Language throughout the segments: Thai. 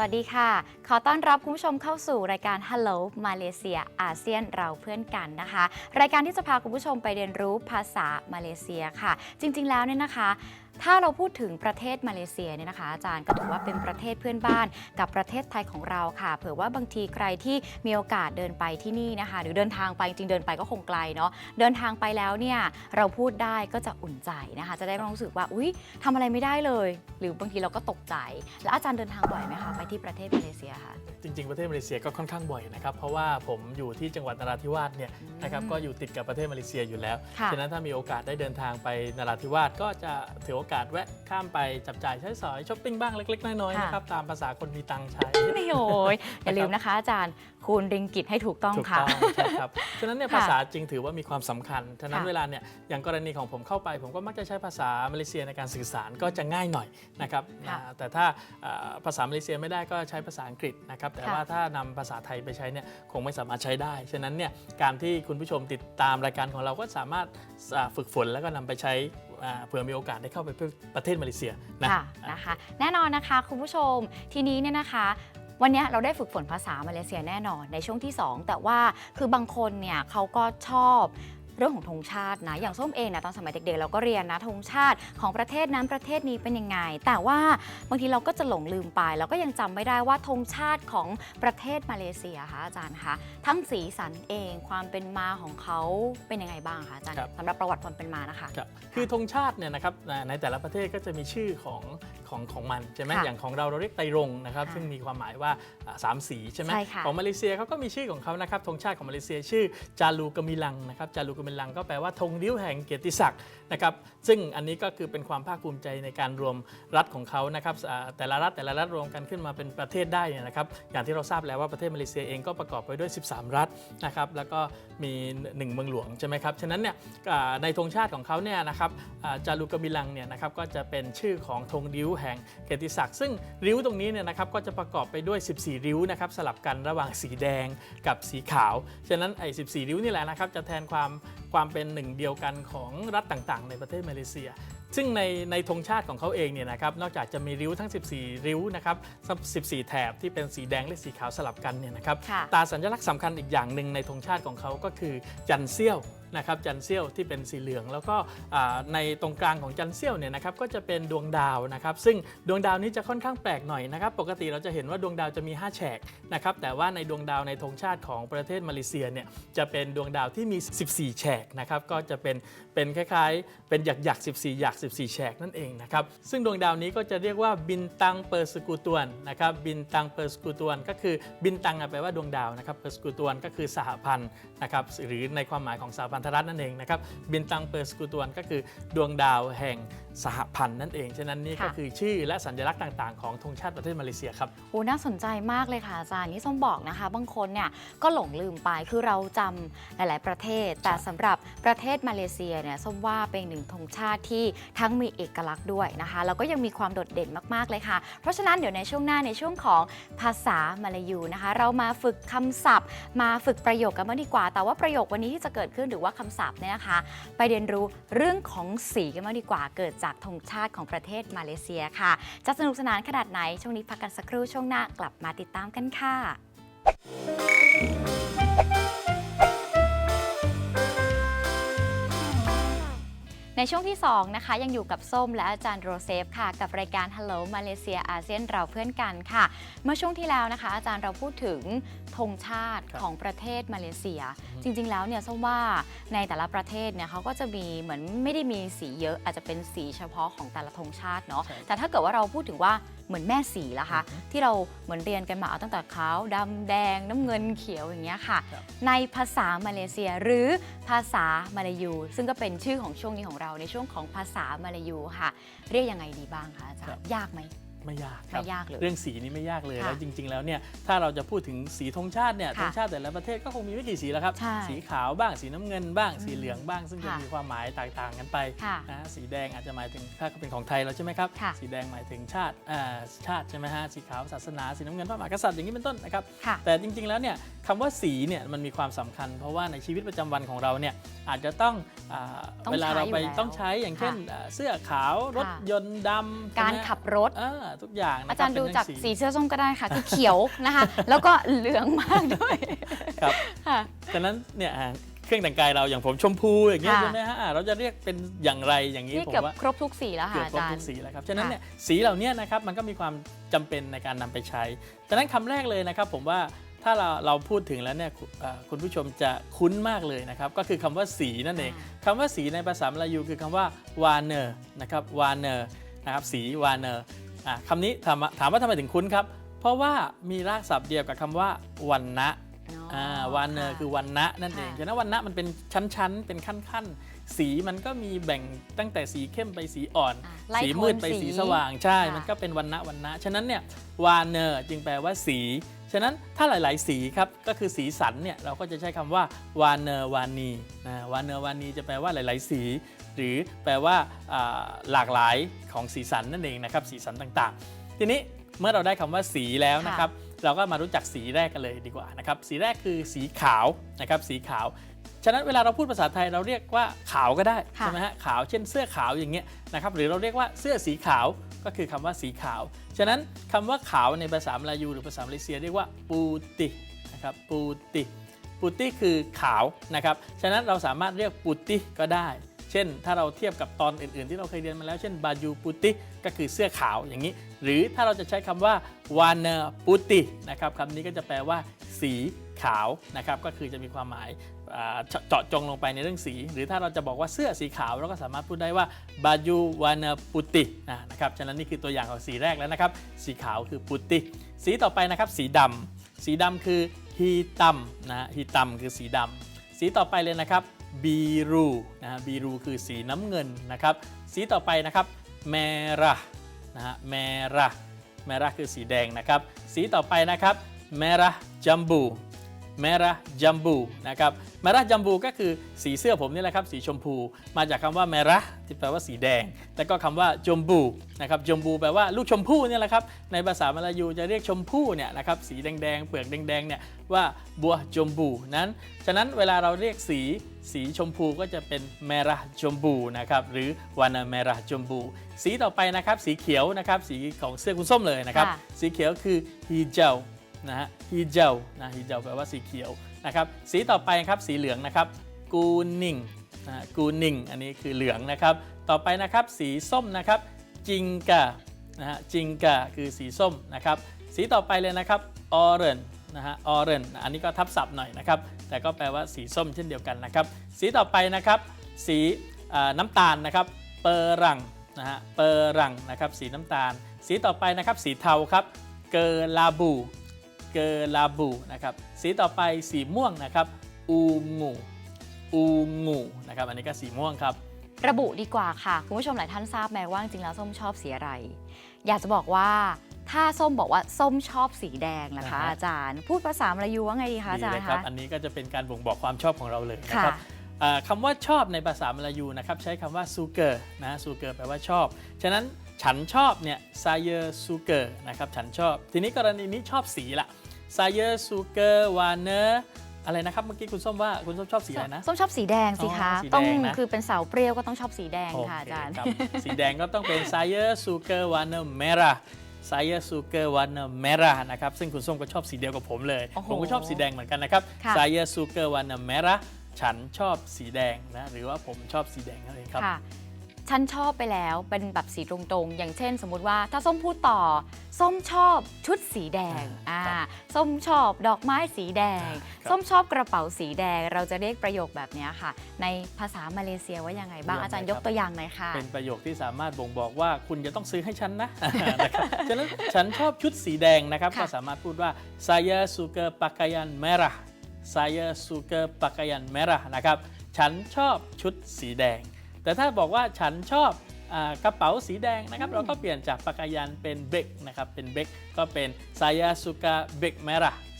วัสดีค่ะ ขอต้อนรับคุณผู้ชมเข้าสู่รายการ Hello มาเลเซียอาเซียนเราเพื่อนกันนะคะ รายการที่จะพาคุณผู้ชมไปเรียนรู้ภาษามาเลเซียค่ะ จริง ๆ แล้วเนี่ยนะคะ ถ้าเราพูดถึงประเทศมาเลเซียเนี่ยนะคะ อาจารย์ก็ถือว่าเป็นประเทศเพื่อนบ้านกับประเทศไทยของเราค่ะ เผื่อว่าบางทีใครที่มีโอกาสเดินไปที่นี่นะคะ หรือเดินทางไปจริงๆเดินไปก็คงไกลเนาะเดินทางไปแล้วเนี่ยเราพูดได้ก็จะอุ่นใจนะคะ จะได้ไม่ต้องรู้สึกว่าอุ๊ยทำอะไรไม่ได้เลย หรือบางทีเราก็ตกใจ แล้วอาจารย์เดินทางบ่อยไหมคะไปที่ประเทศมาเลเซียค่ะจริง ๆประเทศมาเลเซียก็ค่อนข้างบ่อยนะครับเพราะว่าผมอยู่ที่จังหวัดนราธิวาสเนี่ยนะครับอืมก็อยู่ติดกับประเทศมาเลเซียอยู่แล้วค่ะฉะนั้นถ้ามีโอกาสได้เดินทางไปนราธิวาสก็จะถือโอกาสแวะข้ามไปจับจ่ายใช้สอยช้อปปิ้งบ้างเล็ก ๆ น้อยๆค่ะนะครับตามภาษาคนมีตังค์ใช้ ไม่โอยอย่าลืมนะคะอาจารย์คูณริงกิตให้ถูกต้องถูกค่ะต้องใช่ครับฉะนั้นเนี่ยค่ะภาษาจริงถือว่ามีความสำคัญฉะนั้นค่ะเวลาเนี่ยอย่างกรณีของผมเข้าไป ผมก็มักจะใช้ภาษามาเลเซียในการสื่อสารก็จะง่ายหน่อยนะครับค่ะอ่าแต่ถ้าอ่าภาษามาเลเซียไม่ได้ก็ใช้ภาษาอังกฤษนะครับแต่ค่ะว่าถ้านำภาษาไทยไปใช้เนี่ยคงไม่สามารถใช้ได้ ฉะนั้นเนี่ยการที่คุณผู้ชมติดตามรายการของเราก็สามารถอ่าฝึกฝนแล้วก็นำไปใช้อ่า เผื่อมีโอกาสได้เข้าไปประเทศมาเลเซียนะค่ะนะคะแน่นอนนะคะคุณผู้ชมทีนี้เนี่ยนะคะวันนี้เราได้ฝึกฝนภาษามาเลเซียแน่นอนในช่วงที่ 2 แต่ว่าคือบางคนเนี่ยเขาก็ชอบ เรื่องของธงชาตินะ อย่างส้มเองนะตอนสมัยเด็กๆเราก็เรียนนะธงชาติของประเทศนั้นประเทศนี้เป็นยังไง แต่ว่าบางทีเราก็จะหลงลืมไปแล้วก็ยังจำไม่ได้ว่าธงชาติของประเทศมาเลเซียค่ะอาจารย์คะทั้งสีสันเองความเป็นมาของเขาเป็นยังไงบ้างคะอาจารย์ครับสำหรับประวัติความเป็นมานะคะครับคือธงชาติเนี่ยนะครับอ่าในแต่ละประเทศก็จะมีชื่อของ ของของมันใช่ไหมค่ะอย่างของเราเราเรียกไตรรงค์นะครับค่ะซึ่งมีความหมายว่าอ่าสามสีใช่ไหมใช่ค่ะ ของมาเลเซียเขาก็มีชื่อของเขานะครับธงชาติของมาเลเซียชื่อจารูกามิลังนะครับจารูกามิลังก็แปลว่าธงริ้วแห่งเกียรติศักดิ์นะครับซึ่งอันนี้ก็คือเป็นความภาคภูมิใจในการรวมรัฐของเขานะครับอ่าแต่ละรัฐแต่ละรัฐรวมกันขึ้นมาเป็นประเทศได้เนี่ยนะครับอย่างที่เราทราบแล้วว่าประเทศมาเลเซียเองก็ประกอบไปด้วย 13 รัฐนะครับแล้วก็มีหนึ่งเมืองหลวงใช่ไหมครับฉะนั้นเนี่ยอ่าในธงชาติของเขาเนี่ยนะครับอ่าจารุกามิลังเนี่ยนะครับก็จะเป็นชื่อของธงริ้วแห่งเกียรติศักดิ์ซึ่งริ้วตรงนี้เนี่ยนะครับก็จะประกอบไปด้วย 14 ริ้วนะครับสลับกันระหว่างสีแดงกับสีขาว ฉะนั้นไอ้14 ริ้วนี่แหละนะครับจะแทนความความเป็นหนึ่งเดียวกันของรัฐต่างๆ ในประเทศมาเลเซียซึ่งในในธงชาติของเขาเองเนี่ยนะครับนอกจากจะมีริ้วทั้ง 14 ริ้วนะครับ 14 แถบที่เป็นสีแดงและสีขาวสลับกันเนี่ยนะครับค่ะตราสัญลักษณ์สำคัญอีกอย่างหนึ่งในธงชาติของเขาก็คือจันเซี่ยว นะครับจันเซี่ยวที่เป็นสีเหลือง แล้วก็ในตรงกลางของจันเซี่ยวเนี่ยนะครับก็จะเป็นดวงดาวนะครับ ซึ่งดวงดาวนี้จะค่อนข้างแปลกหน่อยนะครับ ปกติเราจะเห็นว่าดวงดาวจะมี 5 แฉกนะครับแต่ว่าในดวงดาวในธงชาติของประเทศมาเลเซียเนี่ยจะเป็นดวงดาวที่มี 14 แฉกนะครับก็จะเป็นเป็นคล้ายๆ เป็นหยักหยัก14 หยัก 14 แฉกนั่นเองนะครับซึ่งดวงดาวนี้ก็จะเรียกว่าบินตังเปอร์สกูตวนนะครับบินตังเปอร์สกูตวนก็คือบินตังแปลว่าดวงดาวนะครับเปอร์สกูตวนก็คือสหพันธ์นะครับหรือในความหมายของสหพันธรัฐนั่นเองนะครับบินตังเปอร์สกูตวนก็คือดวงดาวแห่งสหพันธ์นั่นเอง ฉะนั้นนี่ก็ค่ะ คือชื่อและสัญลักษณ์ต่างๆ ของธงชาติประเทศมาเลเซียครับ โอ้น่าสนใจมากเลยค่ะอาจารย์นี่ส้มบอกนะคะ บางคนเนี่ยก็หลงลืมไปคือเราจำหลาย ๆ ประเทศ แต่สำหรับประเทศมาเลเซียเนี่ยส้มว่าเป็นหนึ่งธงชาติที่ทั้งมีเอกลักษณ์ด้วยนะคะแล้วก็ยังมีความโดดเด่นมาก ๆ เลยค่ะ เพราะฉะนั้นเดี๋ยวในช่วงหน้าในช่วงของภาษามาลายูนะคะ เรามาฝึกคำศัพท์ มาฝึกประโยคกันบ้างดีกว่า แต่ว่าประโยควันนี้ที่จะเกิดขึ้นหรือว่าคำศัพท์เนี่ยนะคะ ไปเรียนรู้เรื่องของสีกันมาดีกว่า เกิดจากธงชาติของประเทศมาเลเซียค่ะ จะสนุกสนานขนาดไหน ช่วงนี้พักกันสักครู่ช่วงหน้ากลับมาติดตามกันค่ะ ในช่วงที่ 2 นะคะ ยังอยู่กับส้มและอาจารย์โรเซฟค่ะ กับรายการ Hello มาเลเซียอาเซียนเราเพื่อนกันค่ะ เมื่อช่วงที่แล้วนะคะ อาจารย์เราพูดถึงธงชาติครับของประเทศมาเลเซียอืมจริง ๆ แล้วเนี่ยส้มว่าในแต่ละประเทศเนี่ยเขาก็จะมีเหมือนไม่ได้มีสีเยอะอาจจะเป็นสีเฉพาะของแต่ละธงชาติเนาะใช่แต่ถ้าเกิดว่าเราพูดถึงว่า เหมือนแม่สีละคะ ที่เราเหมือนเรียนกันมาเอาตั้งแต่ขาวดำแดงน้ำเงินเขียวอย่างเงี้ยค่ะ ครับ ในภาษามาเลเซียหรือภาษามาลายู ซึ่งก็เป็นชื่อของช่วงนี้ของเราในช่วงของภาษามาลายูค่ะ เรียกยังไงดีบ้างคะอาจารย์ยากไหม ไม่ยากครับไม่ยากเลย เรื่องสีนี่ไม่ยากเลยค่ะแล้วจริง ๆ แล้วเนี่ยถ้าเราจะพูดถึงสีธงชาติเนี่ยค่ะธงชาติแต่ละประเทศก็คงมีไม่กี่สีแล้วครับใช่สีขาวบ้างสีน้ำเงินบ้างอืมสีเหลืองบ้าง ซึ่งจะค่ะมีความหมายแตกต่างกันไปค่ะนะสีแดงอาจจะหมายถึงถ้าเป็นของไทยเราใช่ไหมครับค่ะสีแดงหมายถึงชาติอ่าชาติใช่ไหมฮะสีขาวศาสนาสีน้ำเงินพระมหากษัตริย์อย่างนี้เป็นต้นนะครับค่ะแต่จริง ๆ แล้วเนี่ยคำว่าสีเนี่ยมันมีความสำคัญ เพราะว่าในชีวิตประจำวันของเราเนี่ยอาจจะต้องอาต้องเวลาเราไปใช้อยู่แล้วต้องใช้อย่างเช่นอ่าเสื้อขาวรถยนต์ดำการใช่ไหมขับรถอ่าทุกอย่างนะคบอาจารย์ดูเป็นเจากสีสีเสื้อส้มก็ได้ค่ะ คือเขียวนะคะ แล้วก็เหลืองมากด้วยครับ ค่ะ ฉะนั้นเนี่ยอ่าเครื่องแต่งกายเราอย่างผมชมพูอย่างเงี้ยค่ะ ใช่ไหมฮะอ่าเราจะเรียกเป็นอย่างไรอย่างนี้นี่ผมเกือบว่าครบทุกสีแล้วเกืค่ะอบอาครบจารทุย์ กสีแล้วครับฉะนั้นค่ะเนี่ยสีเหล่านี้นะครับมันก็มีความจำเป็นในการนำไปใช้ฉะนั้นคำแรกเลยนะครับ ผมว่าถ้าเราเราพูดถึงแล้วเนี่ยคุณอ่าคุณผู้ชมจะคุ้นมากเลยนะครับ ก็คือคำว่าสีนั่นเองคำว่าสีในภาษามลายูคือคำว่าวาเนอร์นะครับวาเนอร์นะครับสีวาเนอร์อ่า คำนี้ถามว่าถามว่าทำไมถึงคุ้นครับ เพราะว่ามีรากศัพท์เดียวกับคำว่าวันนะอ่าวานเนอร์คือวันนะนั่นเองค่ะฉะนั้นวันนะมันเป็นชั้นๆ เป็นขั้นๆ สีมันก็มีแบ่งตั้งแต่สีเข้มไปสีอ่อนอะไล่สีโทนมืดไปสีสว่างใช่ค่ะมันก็เป็นวันนะวันนะฉะนั้นเนี่ยวานเนอร์จึงแปลว่าสีฉะนั้นถ้าหลาย ๆ สีครับก็คือสีสันเนี่ยเราก็จะใช้คำว่าวานเนอร์วานีนะวานเนอร์วานีจะแปลว่าหลาย ๆ สี หรือแปลว่าอ่าหลากหลายของสีสันนั่นเองนะครับสีสันต่างๆ ทีนี้เมื่อเราได้คำว่าสีแล้วนะครับเราก็มารู้จักสีแรกกันเลยดีกว่านะครับสีแรกคือสีขาวนะครับสีขาว ฉะนั้นเวลาเราพูดภาษาไทยเราเรียกว่าขาวก็ได้ค่ะใช่ไหมฮะขาวเช่นเสื้อขาวอย่างเงี้ยนะครับหรือเราเรียกว่าเสื้อสีขาวก็คือคำว่าสีขาว ฉะนั้นคำว่าขาวในภาษามลายูหรือภาษามาเลเซียเรียกว่าปูตินะครับปูติปูติคือขาวนะครับ ฉะนั้นเราสามารถเรียกปูติก็ได้ เช่น ถ้าเราเทียบกับตอนอื่น ๆ ที่เราเคยเรียนมาแล้ว เช่นบายูปูติก็คือเสื้อขาวอย่างนี้ หรือถ้าเราจะใช้คำว่าวานเนปูตินะครับคำนี้ก็จะแปลว่า สีขาวนะครับก็คือจะมีความหมายเจาะจจงลงไปในเรื่องสี หรือถ้าเราจะบอกว่าเสื้อสีขาวเราก็สามารถพูดได้ว่าบายูวานาปุตินะครับฉะนั้นนี่คือตัวอย่างของสีแรกแล้วนะครับ สีขาวคือปุติ สีต่อไปนะครับ สีดำสีดำคือฮีตัมนะฮะฮีตัมคือสีดำสีต่อไปเลยนะครับ บีรูนะฮะบีรูคือสีน้ำเงินนะครับ สีต่อไปนะครับเมรานะฮะเมราเมราคือสีแดงนะครับ สีต่อไปนะครับเมราจัมบู เมราจัมบูนะครับเมราจัมบูก็คือสีเสื้อผมนี่แหละครับสีชมพู มาจากคำว่าเมราที่แปลว่าสีแดง แล้วก็คำว่าจมบูนะครับจมบูแปลว่าลูกชมพู่เนี่ยแหละครับในภาษามลายูจะเรียกชมพู่เนี่ยนะครับสีแดงๆเปลือกแดงๆเนี่ยว่าบัวจมบูนั้น ฉะนั้นเวลาเราเรียกสีสีชมพูก็จะเป็นเมราจมบูนะครับหรือวานาเมราจมบูสีต่อไปนะครับสีเขียวนะครับสีของเสื้อคุณส้มเลยนะครับค่ะสีเขียวคือฮีเจล นะฮะฮีเจลนะฮีเจลแปลว่าสีเขียวนะครับสีต่อไปครับสีเหลืองนะครับกูนิงนะกูนิงอันนี้คือเหลืองนะครับ ต่อไปนะครับสีส้มนะครับจิงกานะฮะจิงกาคือสีส้มนะครับสีต่อไปเลยนะครับออเรนนะฮะออเรนอันนี้ก็ทับศัพท์หน่อยนะครับ แต่ก็แปลว่าสีส้มเช่นเดียวกันนะครับ สีต่อไปนะครับ สีน้ำตาลนะครับเปอร์รังนะฮะเปอร์รังนะครับสีน้ำตาล สีต่อไปนะครับสีเทาครับเกอลาบู เกอลาบูนะครับสีต่อไปสีม่วงนะครับอูงูอูงูนะครับอันนี้ก็สีม่วงครับ ระบุดีกว่าค่ะ คุณผู้ชมหลายท่านทราบไหมว่าจริงๆแล้วส้มชอบสีอะไร อยากจะบอกว่าถ้าส้มบอกว่าส้มชอบสีแดงนะคะ อ่าฮะ อาจารย์ พูดภาษามลายูว่าไงดีคะอาดีจารเลยย์ครับคะ อันนี้ก็จะเป็นการบ่งบอกความชอบของเราเลยนะค่ะครับอ่าคำว่าชอบในภาษามลายูนะครับใช้คำว่าซูเกอร์นะซูเกอร์แปลว่าชอบ ฉะนั้น ฉันชอบเนี่ยซาเยอร์ซูเกอร์นะครับฉันชอบ ทีนี้กรณีนี้ชอบสีละซาเยอร์ซูเกอร์วานเนอร์อะไรนะครับเมื่อกี้คุณส้มว่าคุณส้มชอบสีอะไรนะ ส้มชอบสีแดงสิคะอ๋อสีแดงต้องนะคือเป็นสาวเปรี้ยวก็ต้องชอบสีแดงโอค่ะเคอาจารย์ครับสีแดงก็ต้องเป็นซาเยอร์ซูเกอร์วานเนอร์เมราซาเยอร์ซูเกอร์วานเนอร์เมรานะครับซึ่งคุณส้มก็ชอบสีเดียวกับผมเลย โอ้โหผมก็ชอบสีแดงเหมือนกันนะครับค่ะซาเยอร์ซูเกอร์วานเนอร์เมราฉันชอบสีแดงนะหรือว่าผมชอบสีแดงนั่นเองครับ ค่ะ ฉันชอบไปแล้วเป็นแบบสีตรงๆ อย่างเช่น สมมุติว่าถ้าส้มพูดต่อ ส้มชอบชุดสีแดงอ่าอ่าครับส้มชอบดอกไม้สีแดงครับส้มชอบกระเป๋าสีแดง เราจะเรียกประโยคแบบเนี้ยค่ะ ในภาษามาเลเซียว่ายังไงบ้างยังไงอาจารย์คยรับกตัวอย่างหน่อยค่ะ เป็นประโยคที่สามารถบ่งบอกว่าคุณจะต้องซื้อให้ฉันนะนะครับฉะนั้นฉันชอบชุดสีแดงนะครับค่ะก็สามารถพูดว่า saya suka pakaian merah saya suka pakaian merah นะครับ ฉันชอบชุดสีแดง แต่ถ้าบอกว่าฉันชอบอากระเป๋าสีแดงนะครับ เราก็เปลี่ยนจากปากกายันเป็นเบกนะครับ เป็นเบกก็เป็น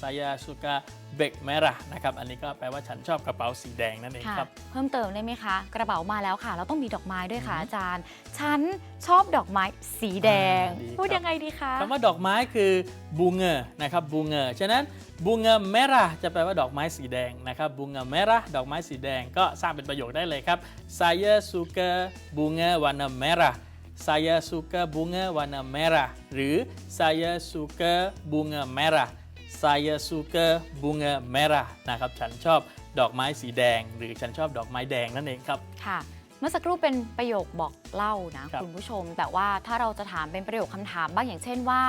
saya suka beg merah saya suka beg merah นะครับอันนี้ก็แปลว่าฉันชอบกระเป๋าสีแดงนั่นเองค่ะครับ เพิ่มเติมได้ไหมคะ กระเป๋ามาแล้วค่ะ เราต้องมีดอกไม้ด้วยค่ะอืมอาจารย์ ฉันชอบดอกไม้สีแดง อ่าดีครับพูดยังไงดีคะ คำว่าดอกไม้คือบูเงอนะครับบูเงอฉะนั้นบูเงอเมราจะแปลว่าดอกไม้สีแดงนะครับบูเงอเมราดอกไม้สีแดงก็สร้างเป็นประโยคได้เลยครับ saya suka bunga warna merah saya suka bunga warna merah หรือ saya suka bunga merah saya suka bunga merah นะครับฉันชอบดอกไม้สีแดง หรือฉันชอบดอกไม้แดงนั่นเองครับ ค่ะ เมื่อสักครู่เป็นประโยคบอกเล่านะครับคุณผู้ชม แต่ว่าถ้าเราจะถามเป็นประโยคคำถามบ้างอย่างเช่นว่า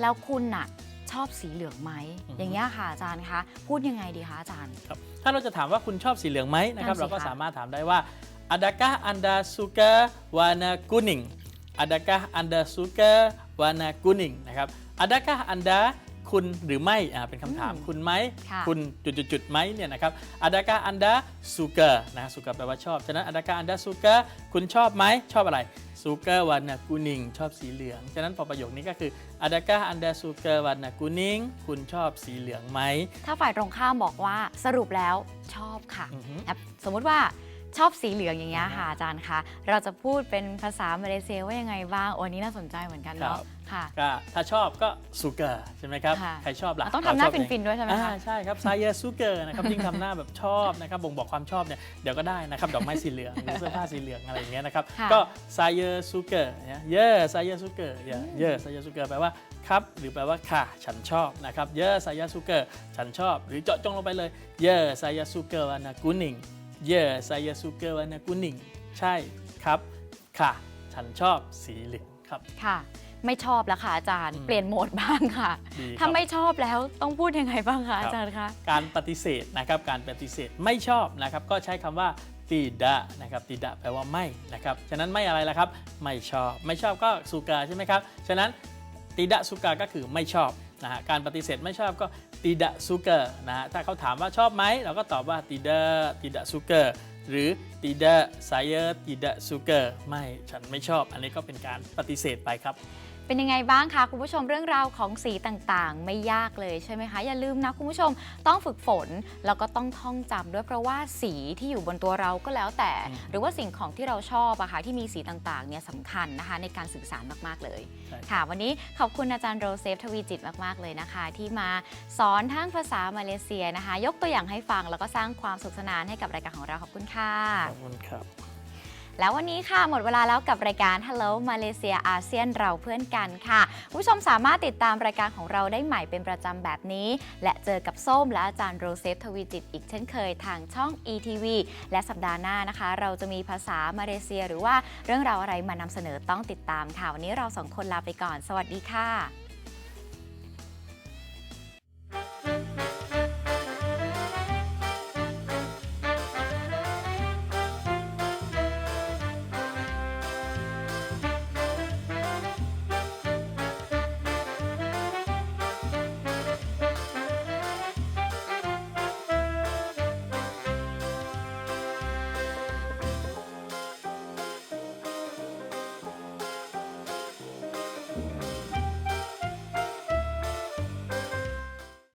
แล้วคุณน่ะชอบสีเหลืองไหมอือฮึอย่างเงี้ยค่ะอาจารย์คะพูดยังไงดีคะอาจารย์ครับถ้าเราจะถามว่าคุณชอบสีเหลืองไหมนะครับนั่นสิเราก็คะสามารถถามได้ว่า adakah anda suka warna kuning adakah anda suka warna kuning นะครับ adakah anda คุณหรือไม่อ่าเป็นคำถามอืมคุณไหมค่ะคุณจุดๆๆไหมเนี่ยนะครับ adakah anda suka นะ suka แปลว่าชอบ ฉะนั้น adakah anda suka คุณชอบไหมชอบอะไร suka warna kuning ชอบสีเหลือง ฉะนั้นพอประโยคนี้ก็คือ adakah anda suka warna kuning คุณชอบสีเหลืองไหมถ้าฝ่ายตรงข้ามบอกว่าสรุปแล้วชอบค่ะอือฮึแบบสมมุติว่า ชอบสีเหลืองอย่างเงี้ยค่ะอาจารย์คะเราจะพูดเป็นภาษามาเลเซียว่ายังไงบ้างโอ้อันนี้น่าสนใจเหมือนกันครัเนาะบค่ะ ก็ถ้าชอบก็ซูเกอร์ใช่ไหมครับค่ะ ใครชอบล่ะต้องทำหน้าเรชอบฟินๆด้วยใช่ไหมคะอ่าใช่ครับไซเยอร์ซูเกอร์นะครับยิ่งทำหน้าแบบชอบนะครับบ่งบอกความชอบเนี่ยเดี๋ยวก็ได้นะครับดอกไม้สีเหลืองหรือเสื้อผ้าสีเหลืองอะไรอย่างเงี้ยนะครับค่ะ ก็ไซเยอร์ซูเกอร์เนี่ยเยอไซเยอร์ซูเกอร์เยอเยอไซเยอร์ซูเกอร์แปลว่าครับหรือแปลว่าค่ะฉันชอบนะครับเยอไซเยอร์ซูเกอร์ฉันชอบ หรือเจาะจงลงไปเลยเยอไซเยอร์ซูเกอร์วานากุนิง เยอไซเยอร์ซูเกอร์วานากุนิงใช่ครับ ค่ะ ฉันชอบสีเหลืองครับ ค่ะ ไม่ชอบแล้วค่ะอาจารย์อืมเปลี่ยนโหมดบ้างค่ะ ดีครับ ถ้าไม่ชอบแล้วต้องพูดยังไงบ้างคะอาจารย์คะ การปฏิเสธนะครับ การปฏิเสธไม่ชอบนะครับ ก็ใช้คำว่าตีดะนะครับตีดะแปลว่าไม่นะครับ ฉะนั้นไม่อะไรล่ะครับ ไม่ชอบ ไม่ชอบก็สุกาใช่ไหมครับ ฉะนั้นตีดะสุกาก็คือไม่ชอบนะฮะ การปฏิเสธไม่ชอบก็ ติดะซูเกอร์นะฮะถ้าเขาถามว่าชอบไหมเราก็ตอบว่าติดะติดะซูเกอร์หรือติดะไซเออร์ติดะซูเกอร์ไม่ฉันไม่ชอบ อันนี้ก็เป็นการปฏิเสธไปครับ เป็นยังไงบ้างคะคุณผู้ชมเรื่องราวของสีต่างๆ ไม่ยากเลยใช่ไหมคะ อย่าลืมนะคุณผู้ชมต้องฝึกฝน แล้วก็ต้องท่องจำด้วยเพราะว่าสีที่อยู่บนตัวเราก็แล้วแต่อืมหรือว่าสิ่งของที่เราชอบอะค่ะที่มีสีต่างๆเนี่ยสำคัญนะคะ ในการสื่อสารมากๆเลย ใช่ครับ ค่ะวันนี้ขอบคุณอาจารย์โรเซฟทวีจิตมาก ๆ เลยนะคะ ที่มาสอนทั้งภาษามาเลเซียนะคะ ยกตัวอย่างให้ฟังแล้วก็สร้างความสุขสนานให้กับรายการของเราขอบคุณค่ะ ขอบคุณครับ แล้ววันนี้ค่ะหมดเวลาแล้วกับรายการ Hello มาเลเซียอาเซียนเราเพื่อนกันค่ะคุณผู้ชมสามารถติดตามรายการของเราได้ใหม่เป็นประจำแบบนี้ และเจอกับส้มและอาจารย์โรเซฟทวีจิตอีกเช่นเคยทางช่อง ETV และสัปดาห์หน้านะคะ เราจะมีภาษามาเลเซีย หรือว่าเรื่องราวอะไรมานำเสนอต้องติดตามค่ะวันนี้เราสองคนลาไปก่อน สวัสดีค่ะ